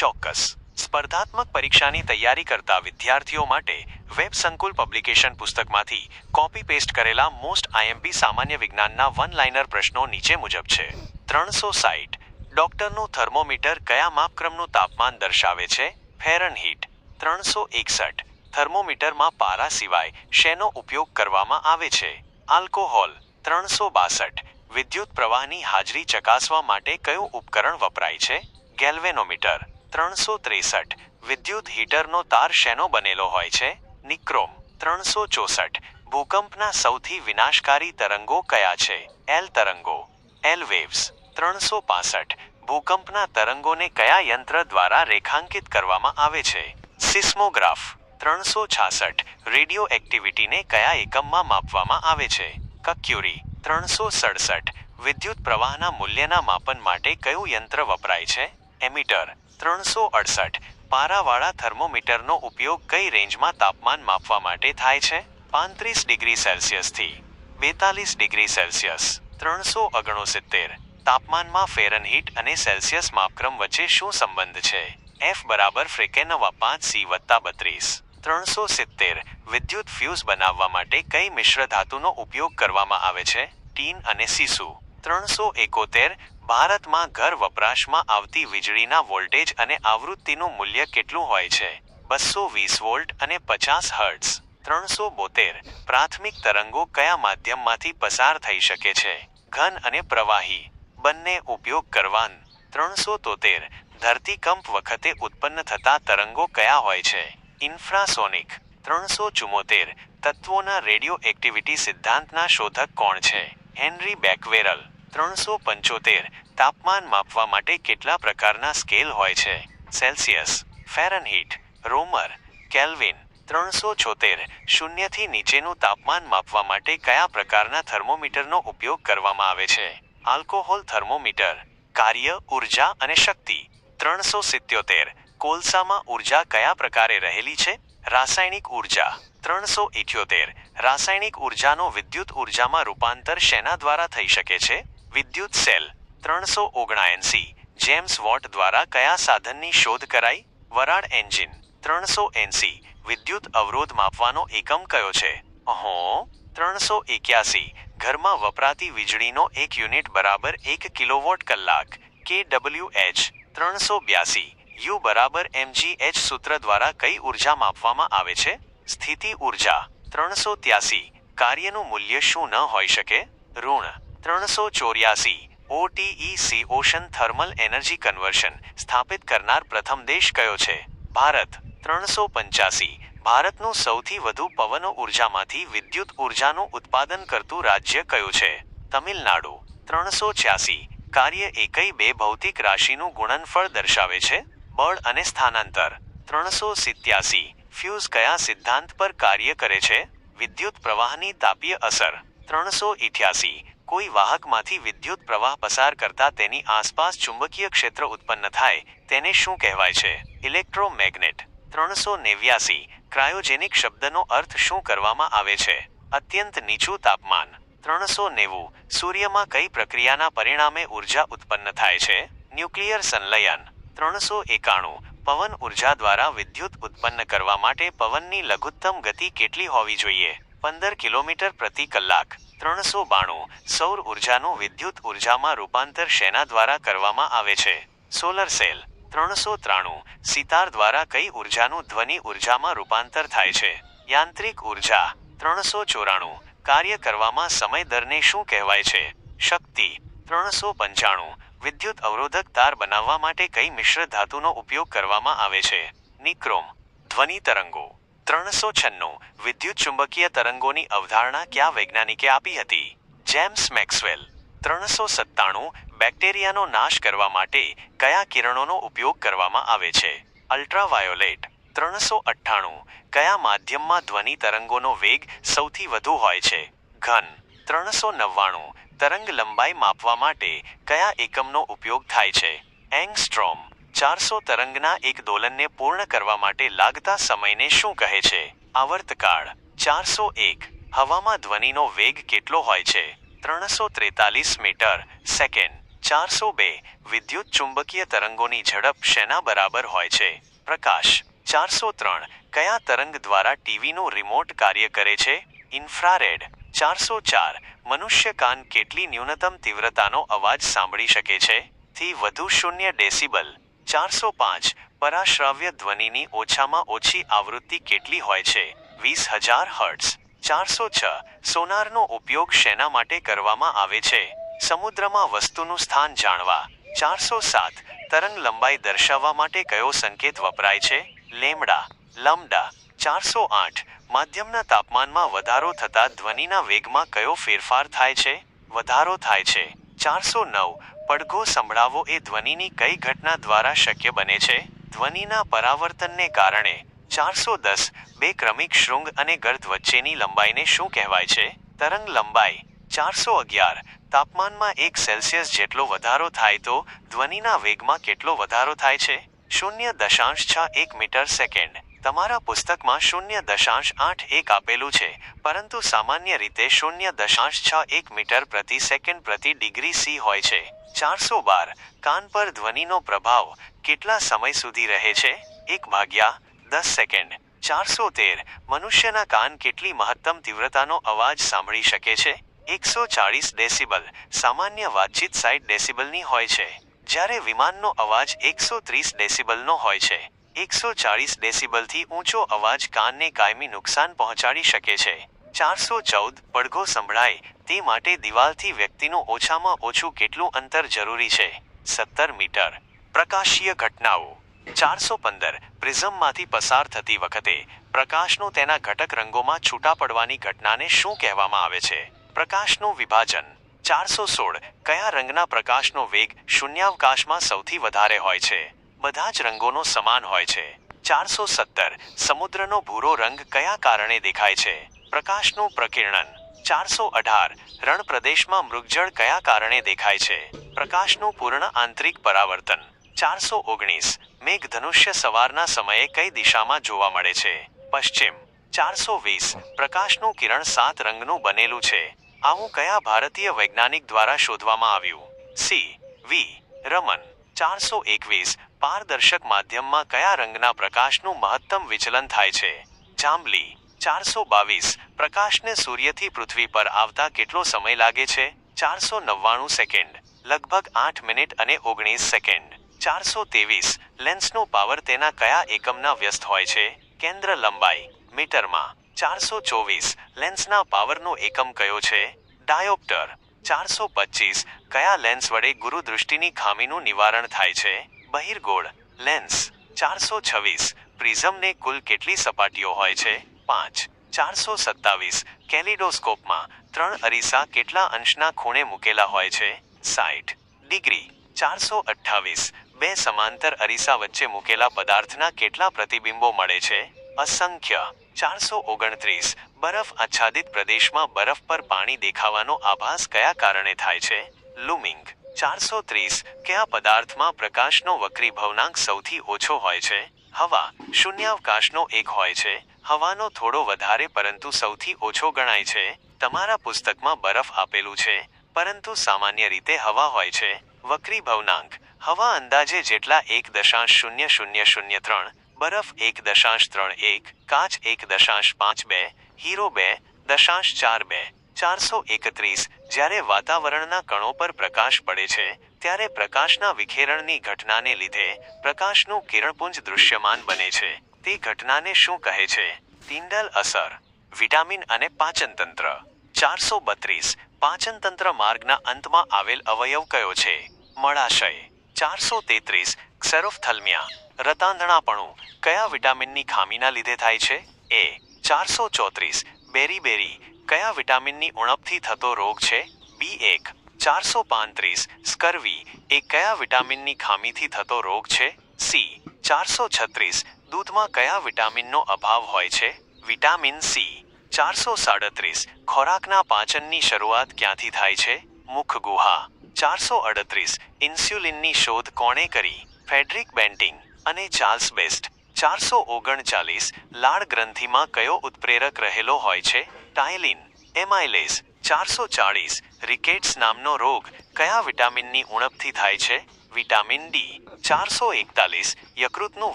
ચોક્કસ. સ્પર્ધાત્મક પરીક્ષાની તૈયારી કરતા વિદ્યાર્થીઓ માટે વેબ સંકુલ પબ્લિકેશન પુસ્તકમાંથી કોપી પેસ્ટ કરેલા મોસ્ટ આઈએમપી સામાન્ય વિજ્ઞાનના વન લાઇનર પ્રશ્નો નીચે મુજબ છે. ત્રણસો સાઈઠ. ડોક્ટરનું થર્મોમીટર કયા માપક્રમનું તાપમાન દર્શાવે છે? ફેરનહીટ. ત્રણસો એકસઠ. થર્મોમીટરમાં પારા સિવાય શેનો ઉપયોગ કરવામાં આવે છે? આલ્કોહોલ. ત્રણસો બાસઠ. વિદ્યુત પ્રવાહની હાજરી ચકાસવા માટે કયું ઉપકરણ વપરાય છે? ગેલ્વેનોમીટર. ત્રણસો ત્રેસઠ વિદ્યુત હીટરનો તાર શેનો બનેલો હોય છે? નિક્રોમ ત્રણસો ચોસઠ ભૂકંપના સૌથી વિનાશકારી તરંગો કયા છે? એલ તરંગો એલ વેવ્સ ત્રણસો પાસઠ ભૂકંપના તરંગોને કયા યંત્ર દ્વારા રેખાંકિત કરવામાં આવે છે? સિસ્મોગ્રાફ ત્રણસો છાસઠ રેડિયો એક્ટિવિટીને કયા એકમમાં માપવામાં આવે છે? કક્યુરી ત્રણસો સડસઠ વિદ્યુત પ્રવાહના મૂલ્યના માપન માટે કયું યંત્ર વપરાય છે? એમીટર ત્રણસો અડસઠ પારાવાળા થર્મોમીટરનો ઉપયોગ કઈ રેન્જમાં તાપમાન માપવા માટે થાય છે? પાંત્રીસ ડિગ્રી સેલ્સિયસથી બેતાલીસ ડિગ્રી સેલ્સિયસ, ત્રણસો ઓગણસિત્તેર. તાપમાનમાં ફેરનહીટ અને સેલ્સિયસ માપક્રમ વચ્ચે શું સંબંધ છે? એફ બરાબર ફ્રેકેનવા પાંચ સી વત્તા બત્રીસ. ત્રણસો સિત્તેર વિદ્યુત ફ્યુઝ બનાવવા માટે કઈ મિશ્ર ધાતુનો ઉપયોગ કરવામાં આવે છે? ટીન અને સીસુ. ત્રણસો એકોતેર ભારતમાં ઘર વપરાશમાં આવતી વીજળીના વોલ્ટેજ અને આવૃત્તિનું મૂલ્ય કેટલું હોય છે? બસો વીસ વોલ્ટ અને પચાસ હર્ટ્સ ત્રણસો બોતેર. પ્રાથમિક તરંગો કયા માધ્યમમાંથી પસાર થઈ શકે છે? ઘન અને પ્રવાહી. બંને ઉપયોગ કરવાન. ત્રણસો તોતેર. ધરતીકંપ વખતે ઉત્પન્ન થતા તરંગો કયા હોય છે? ઇન્ફ્રાસોનિક. ત્રણસો ચુમ્મોતેર તત્વોના રેડિયો એક્ટિવિટી સિદ્ધાંતના શોધક કોણ છે? Henri Becquerel. ત્રણસો પંચોતેર તાપમાન માપવા માટે કેટલા પ્રકારના સ્કેલ હોય છે? સેલ્સિયસ, ફેરનહીટ, રોમર, કેલ્વિન ત્રણસો છોતેર શૂન્યથી નીચેનું તાપમાન માપવા માટે કયા પ્રકારના થર્મોમીટરનો ઉપયોગ કરવામાં આવે છે? આલ્કોહોલ થર્મોમીટર, કાર્ય, ઊર્જા અને શક્તિ ત્રણસો સિત્યોતેર કોલસામાં ઊર્જા કયા પ્રકારે રહેલી છે? રાસાયણિક ઊર્જા ત્રણસો ઇઠ્યોતેર રાસાયણિક ઉર્જાનો વિદ્યુત ઉર્જામાં રૂપાંતર શેના દ્વારા થઈ શકે છે? વિદ્યુત સેલ ત્રણસો ઓગણાએંસી જેમ્સ વોટ દ્વારા કયા સાધનની શોધ કરાઈ? વરાળ એન્જિન ત્રણસો એંસી. વિદ્યુત અવરોધ માપવાનો એકમ કયો છે? અહો, ત્રણસો એક્યાસી. ઘરમાં વપરાતી વીજળીનો એક યુનિટ બરાબર એક કિલોવોટ કલાક. કે ડબલ્યુ એચ ત્રણસો બ્યાસી. યુ બરાબર એમજી એચ સૂત્ર દ્વારા કઈ ઊર્જા માપવામાં આવે છે? સ્થિતિ ઊર્જા ત્રણસો ત્યાસી. કાર્યનું મૂલ્ય શું ન હોઈ શકે? ઋણ ત્રણસો ચોર્યાસી OTEC ocean thermal energy conversion સ્થાપિત કરનાર પ્રથમ દેશ કયો છે? ભારત. ત્રણસો પંચ્યાસી ભારતનું સૌથી વધુ પવન ઉર્જામાંથી વિદ્યુત ઉર્જાનું ઉત્પાદન કરતું રાજ્ય કયું છે? તમિલનાડુ. ત્રણસો છ્યાસી કાર્ય એકઈ બે ભૌતિક રાશિનું ગુણનફળ દર્શાવે છે? બળ અને સ્થાનાંતર. ત્રણસો સિત્યાસી ફ્યુઝ કયા સિદ્ધાંત પર કાર્ય કરે છે? વિદ્યુત પ્રવાહની તાપીય અસર. ત્રણસો ઇઠ્યાસી કોઈ વાહકમાંથી વિદ્યુત પ્રવાહ પસાર કરતા તેની આસપાસ ચુંબકીય ક્ષેત્ર ઉત્પન્ન થાય, તેને શું કહેવાય છે? ઇલેક્ટ્રોમેગ્નેટ. ત્રણસો નેવ્યાસી. ક્રાયોજેનિક શબ્દનો અર્થ શું કરવામાં આવે છે? અત્યંત નીચું તાપમાન. ત્રણસો નેવું. સૂર્યમાં કઈ પ્રક્રિયાના પરિણામે ઊર્જા ઉત્પન્ન થાય છે? ન્યુક્લિયર સંલયન. ત્રણસો એકાણું. પવન ઊર્જા દ્વારા વિદ્યુત ઉત્પન્ન કરવા માટે પવનની લઘુત્તમ ગતિ કેટલી હોવી જોઈએ? પંદર કિલોમીટર પ્રતિ કલાક. ત્રણસો બાણું સૌર ઉર્જાનું વિદ્યુત ઉર્જામાં રૂપાંતર શેના દ્વારા કરવામાં આવે છે? સોલર સેલ ત્રણસો ત્રાણું સિતાર દ્વારા કઈ ઉર્જાનું ધ્વનિ ઉર્જામાં રૂપાંતર થાય છે? યાંત્રિક ઊર્જા ત્રણસો ચોરાણું કાર્ય કરવામાં સમય દરને શું કહેવાય છે? શક્તિ ત્રણસો પંચાણું વિદ્યુત અવરોધક તાર બનાવવા માટે કઈ મિશ્ર ધાતુનો ઉપયોગ કરવામાં આવે છે? નિક્રોમ ધ્વનિ તરંગો ત્રણસો છન્નું વિદ્યુત ચુંબકીય તરંગોની અવધારણા કયા વૈજ્ઞાનિકે આપી હતી? જેમ્સ મેક્સવેલ, ત્રણસો સત્તાણું બેક્ટેરિયાનો નાશ કરવા માટે કયા કિરણોનો ઉપયોગ કરવામાં આવે છે? અલ્ટ્રાવાયોલેટ, ત્રણસો અઠ્ઠાણું કયા માધ્યમમાં ધ્વનિ તરંગોનો વેગ સૌથી વધુ હોય છે? ઘન, ત્રણસો નવ્વાણું તરંગ લંબાઈ માપવા માટે કયા એકમનો ઉપયોગ થાય છે? એંગસ્ટ્રોમ ચારસો તરંગના એક દોલનને પૂર્ણ કરવા માટે લાગતા સમયને શું કહે છે? આવર્તકાળ ચારસો એક. હવામાં ધ્વનિનો વેગ કેટલો હોય છે? ત્રણસો ત્રેતાલીસ મીટર, સેકન્ડ. ચારસો બે. વિદ્યુત ચુંબકીય તરંગોની ઝડપ શેના બરાબર હોય છે? પ્રકાશ. ચારસો ત્રણ. કયા તરંગ દ્વારા ટીવીનું રિમોટ કાર્ય કરે છે? ઇન્ફ્રારેડ. ચારસો ચાર. મનુષ્ય કાન કેટલી ન્યૂનતમ તીવ્રતાનો અવાજ સાંભળી શકે છે? થી વધુ શૂન્ય ડેસિબલ. ચારસો પાંચ પરાશ્રાવ્ય ધ્વનિની ઓછામાં ઓછી આવૃત્તિ કેટલી હોય છે? વીસ હજાર હર્ટ્સ ચારસો છ સોનારનો ઉપયોગ શેના માટે કરવામાં આવે છે? સમુદ્રમાં વસ્તુનું સ્થાન જાણવા. ચારસો સાત તરંગ લંબાઈ દર્શાવવા માટે કયો સંકેત વપરાય છે? લેમડા. લમડા. ચારસો આઠ માધ્યમના તાપમાનમાં વધારો થતા ધ્વનિના વેગમાં કયો ફેરફાર થાય છે? વધારો થાય છે. ચારસો નવ પડઘો સંભળાવો એ ધ્વનિની કઈ ઘટના દ્વારા શક્ય બને છે? ધ્વનિના પરાવર્તનને કારણે ચારસો દસ બે ક્રમિક શૃંગ અને ગર્ધ વચ્ચેની લંબાઈને શું કહેવાય છે? તરંગ લંબાઈ ચારસો અગિયાર, તાપમાનમાં એક સેલ્સિયસ જેટલો વધારો થાય તો ધ્વનિના વેગમાં કેટલો વધારો થાય છે? શૂન્ય દશાંશ છ એક મીટર સેકન્ડ તમારા પુસ્તકમાં શૂન્ય દશાંશ આઠ એક આપેલું છે, પરંતુ સામાન્ય રીતે શૂન્ય દશાંશ છ એક મીટર પ્રતિ સેકન્ડ પ્રતિ ડિગ્રી સી હોય છે. ચારસો બાર, કાન પર ધ્વનિનો પ્રભાવ કેટલા સમય સુધી રહે છે? એક ભાગ્યા દસ સેકન્ડ. ચારસો તેર, મનુષ્યના કાન કેટલી મહત્તમ તીવ્રતાનો અવાજ સાંભળી શકે છે? એકસો ચાળીસ ડેસિબલ, સામાન્ય વાતચીત સાઠ ડેસિબલની હોય છે. જ્યારે વિમાનનો અવાજ એકસો ત્રીસ ડેસિબલનો હોય છે. એકસો ચાળીસ ડેસિબલથી ઊંચો અવાજ કાનને કાયમી નુકસાન પહોંચાડી શકે છે. ચારસો ચૌદ પડઘો સંભળાય, તે માટે દિવાલથી વ્યક્તિનું ઓછામાં ઓછું કેટલું અંતર જરૂરી છે? સત્તર મીટર. પ્રકાશીય ઘટનાઓ. ચારસો પંદર પ્રિઝમમાંથી પસાર થતી વખતે, પ્રકાશનું તેના ઘટક રંગોમાં છૂટા પડવાની ઘટનાને શું કહેવામાં આવે છે? પ્રકાશનું વિભાજન. ચારસો સોળ કયા રંગના પ્રકાશનો વેગ શૂન્યાવકાશમાં સૌથી વધારે હોય છે? બધા જ રંગોનો સમાન હોય છે. ચારસો સત્તર. સમુદ્રનો ભૂરો રંગ કયા કારણે દેખાય છે? પ્રકાશનું પ્રકિર્ણન. ચારસો અઢાર. રણપ્રદેશમાં મૃગજળ કયા કારણે દેખાય છે? પ્રકાશનું પૂર્ણ આંતરિક પરાવર્તન. ચારસો ઓગણીસ. મેઘધનુષ્ય સવારના સમયે કઈ દિશામાં જોવા મળે છે? પશ્ચિમ. ચારસો વીસ. પ્રકાશનું કિરણ સાત રંગનું બનેલું છે. આવું કયા ભારતીય વૈજ્ઞાનિક દ્વારા શોધવામાં આવ્યું? સી. વી. રમન. ચારસો એકવીસ પારદર્શક માધ્યમમાં કયા રંગના પ્રકાશનું મહત્તમ વિચલન થાય છે? જાંબલી, ચારસો બાવીસ પ્રકાશને સૂર્યથી પૃથ્વી પર આવતા કેટલો સમય લાગે છે? ચારસો નવ્વાણું સેકન્ડ, લગભગ આઠ મિનિટ અને ઓગણીસ સેકન્ડ. ચારસો ત્રેવીસ લેન્સનો પાવર તેના કયા એકમના વ્યસ્ત હોય છે? કેન્દ્ર લંબાઈ, મીટરમાં. ચારસો ચોવીસ લેન્સના પાવરનો એકમ કયો છે? ડાયોપ્ટર ચારસો પચીસ કયા લેન્સ વડે ગુરુદૃષ્ટિની ખામીનું નિવારણ થાય છે? બહિર્ગોળ, લેન્સ, ચારસો છવ્વીસ, પ્રિઝમને કુલ કેટલી સપાટીઓ હોય છે? પાંચ, ચારસો સત્તાવીસ, કેલિડોસ્કોપમાં ત્રણ અરીસા કેટલા અંશના ખૂણે મૂકેલા હોય છે? સાઠ, ડિગ્રી, ચારસો અઠ્ઠાવીસ, બે સમાંતર અરીસા વચ્ચે મૂકેલા પદાર્થના કેટલા પ્રતિબિંબો મળે છે? અસંખ્ય ચારસો ઓગણત્રીસ બરફ આચ્છાદિત પ્રદેશમાં બરફ પર પાણી દેખાવાનો આભાસ કયા કારણે થાય છે? લુમિંગ, ચારસો ત્રીસ કયા પદાર્થમાં પ્રકાશનો વક્રીભવનાંક સૌથી ઓછો હોય છે? હવા, શૂન્યાવકાશનો એક હોય છે. હવાનો થોડો વધારે પરંતુ સૌથી ઓછો ગણાય છે. તમારા પુસ્તકમાં બરફ આપેલું છે, પરંતુ સામાન્ય રીતે હવા હોય છે. વક્રીભવનાંક હવા અંદાજે જેટલા એક દશાંશ શૂન્ય શૂન્ય શૂન્ય ત્રણ બરફ એક દશાંશ ત્રણ એક, કાચ એક દશાંશ પાંચ બે, હીરો બે, દશાંશ ચાર બે, ચારસો એકત્રીસ. જ્યારે વાતાવરણના કણો પર પ્રકાશ પડે છે, ત્યારે પ્રકાશના વિખેરણની ઘટનાને લીધે પ્રકાશનું કિરણપુંજ દૃશ્યમાન બને છે. તે ઘટનાને શું કહે છે? ટિન્ડલ અસર, વિટામિન અને પાચનતંત્ર ચારસો બત્રીસ. પાચનતંત્ર માર્ગના અંતમાં આવેલ અવયવ કયો છે? મળાશય. ચારસો તેત્રીસ ક્ષેરોફથલ્મિયા રતાંધણાપણું કયા વિટામિનની ખામીના લીધે થાય છે? એ, ચારસો ચોત્રીસ બેરી કયા વિટામિનની ઉણપથી થતો રોગ છે? બી, એક, ચારસો પાંત્રીસ સ્કર્વી એ કયા વિટામિનની ખામીથી થતો રોગ છે? સી, ચારસો છત્રીસ દૂધમાં કયા વિટામિનનો અભાવ હોય છે? વિટામિન સી, ચારસો સાડત્રીસ ખોરાકના પાચનની શરૂઆત ક્યાંથી થાય છે? મુખ ગુહા ચારસો અડત્રીસ ઇન્સ્યુલિનની શોધ કોણે કરી? ફેડરિક બેન્ટિંગ અને ચાર્લ્સ બેસ્ટ. ચારસો ઓગણચાલીસ લાળ ગ્રંથિમાં કયો ઉત્પ્રેરક રહેલો હોય છે? ટાયલિન એમાઇલેસ ચારસો ચાળીસ રિકેટ્સ નામનો રોગ કયા વિટામિનની ઉણપથી થાય છે? વિટામિન ડી, ચારસો એકતાલીસ યકૃતનું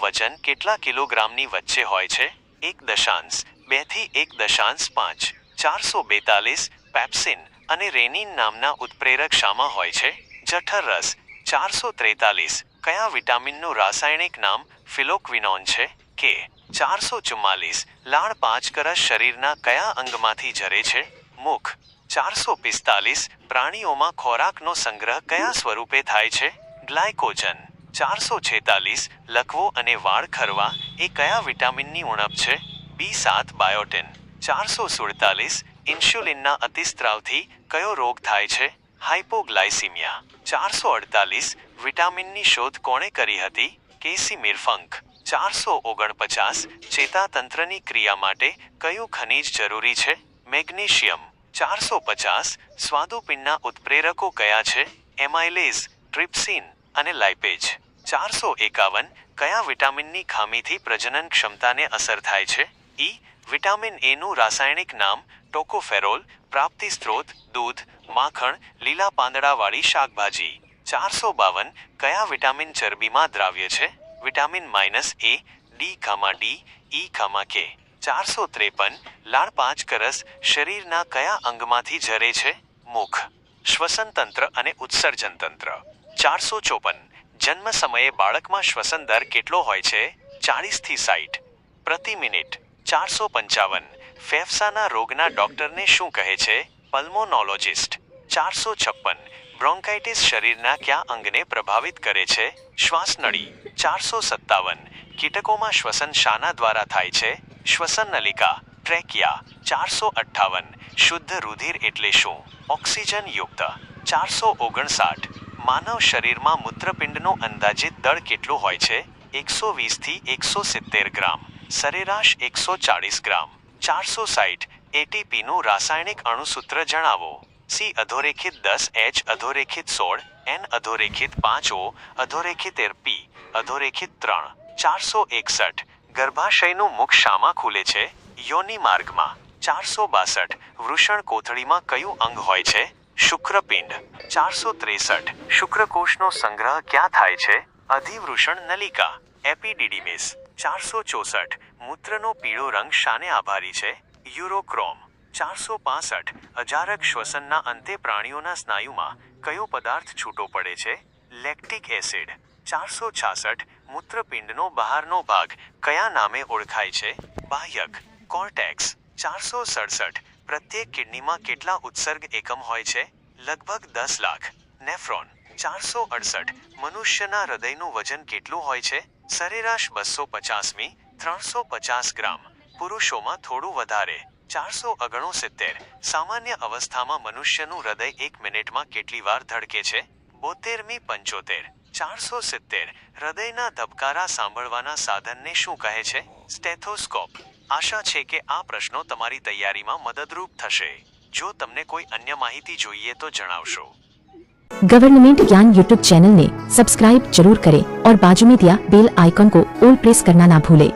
વજન કેટલા કિલોગ્રામની વચ્ચે હોય છે? એક દશાંશ બેથી એક દશાંશ પાંચ ચારસો બેતાલીસ પેપ્સિન અને રેનિન નામના ઉત્પ્રેરક શામાં હોય છે. જઠર રસ, ચારસો ત્રેતાલીસ. કયા વિટામિનનું રાસાયણિક નામ ફિલોક્વિનોન છે? કે, ચારસો ચુમ્માલીસ. લાળ પાંચ કરસ શરીરના કયા અંગમાંથી ઝરે છે? મુખ, ચારસો પિસ્તાલીસ. પ્રાણીઓમાં ખોરાકનો સંગ્રહ કયા સ્વરૂપે થાય છે? ગ્લાયકોજન, ચારસો છેતાલીસ. લકવો અને વાળ ખરવા એ કયા વિટામિનની ઉણપ છે? બી સાત બાયોટિન, ચારસો સુડતાલીસ. ઇન્સ્યુલિનના અતિસ્ત્રાવથી કયો રોગ થાય છે? હાઇપોગ્લાયસીમિયા ચારસો અડતાલીસ વિટામિનની શોધ કોણે કરી હતી? કેસી મિરફંક ચારસો ઓગણપચાસ ચેતાતંત્રની ક્રિયા માટે કયું ખનિજ જરૂરી છે? મેગ્નેશિયમ. ચારસો પચાસ સ્વાદુપિંડના ઉત્પ્રેરકો કયા છે? એમાઇલેઝ, ટ્રિપ્સિન અને લાઇપેજ. ચારસો એકાવન કયા વિટામિનની ખામીથી પ્રજનન ક્ષમતાને અસર થાય છે? ઈ વિટામિન એનું રાસાયણિક નામ ટોકોફેરોલ, પ્રાપ્તિ સ્ત્રોત, દૂધ, માખણ, લીલા પાંદડાવાળી શાકભાજી. ચારસો બાવન, કયા વિટામિન ચરબીમાં દ્રાવ્ય છે? વિટામિન માઇનસ એ ડી ખામા ડી ઈ ખામા કે ચારસો ત્રેપન, લાળ પાંચ કરસ શરીરના કયા અંગમાંથી ઝરે છે? મુખ. શ્વસન તંત્ર અને ઉત્સર્જન તંત્ર. ચારસો ચોપન, જન્મ સમયે બાળકમાં શ્વસન દર કેટલો હોય છે? ચાળીસથી સાઠ પ્રતિ મિનિટ. ચારસો પંચાવન. ફેફસાના રોગના ડોક્ટરને શું કહે છે? પલ્મોનોલોજિસ્ટ. ચારસો છપ્પન. બ્રોન્કાઇટિસ શરીરના કયા અંગને પ્રભાવિત કરે છે? શ્વાસનળી. ચારસો સત્તાવન. કીટકોમાં શ્વસન શાના દ્વારા થાય છે? શ્વસન નલિકા ટ્રેકિયા. ચારસો અઠ્ઠાવન. શુદ્ધ રુધિર એટલે શું? ઓક્સિજન યુક્ત ચારસો ઓગણસાઠ. માનવ શરીરમાં મૂત્રપિંડનો અંદાજિત દળ કેટલું હોય છે? એકસો વીસથી એકસો સિત્તેર ગ્રામ. સરેરાશ એકસો ચાળીસ ગ્રામ, ચારસો સાઠ એટીપીનું રાસાયણિક અણુસૂત્ર જણાવો. સી અધોરેખિત દસ એચ અધોરેખિત સોળ એન અધોરેખિત પાંચ ઓ અધોરેખિત એર પી અધોરેખિત ત્રણ, ચારસો એકસઠ ગર્ભાશયનું મુખ શામાં ખુલે છે? યોની માર્ગમાં, ચારસો બાસઠ વૃષણ કોથળીમાં કયું અંગ હોય છે? શુક્રપિંડ, ચારસો ત્રેસઠ શુક્રકોષનો સંગ્રહ ક્યાં થાય છે? અધિવૃષણ નલિકા, એપિડિડિમિસ. ચારસો ચોસઠ મૂત્રનો પીળો રંગ શાને આભારી છે? યુરોક્રોમ, ચારસો પાસઠ અજારક શ્વસનના અંતે પ્રાણીઓના સ્નાયુમાં કયો પદાર્થ છૂટો પડે છે? લેક્ટિક એસિડ, ચારસો છાસઠ મૂત્રપિંડનો બહારનો ભાગ કયા નામે ઓળખાય છે? બાહ્યક, કોર્ટેક્સ, ચારસો સડસઠ પ્રત્યેક કિડનીમાં કેટલા ઉત્સર્ગ એકમ હોય છે? લગભગ દસ લાખ. નેફ્રોન, ચારસો અડસઠ મનુષ્યના હૃદયનું વજન કેટલું હોય છે? સરેરાશ બસો પચાસમી, ત્રણસો પચાસ ગ્રામ, પુરુષોમાં થોડું વધારે, ચારસો ઓગણસિત્તેર. સામાન્ય અવસ્થામાં મનુષ્યનું હૃદય એક મિનિટમાં કેટલી વાર ધડકે છે? બોતેરમી પંચોતેર. ચારસો સિત્તેર. હૃદયના ધબકારા સાંભળવાના સાધનને શું કહે છે? સ્ટેથોસ્કોપ. આશા છે કે આ પ્રશ્નો તમારી તૈયારીમાં મદદરૂપ થશે. જો તમને કોઈ અન્ય માહિતી જોઈએ તો જણાવશો. गवर्नमेंट ज्ञान यूट्यूब चैनल ने सब्सक्राइब जरूर करें और बाजू में दिया बेल आइकन को ऑल प्रेस करना ना भूलें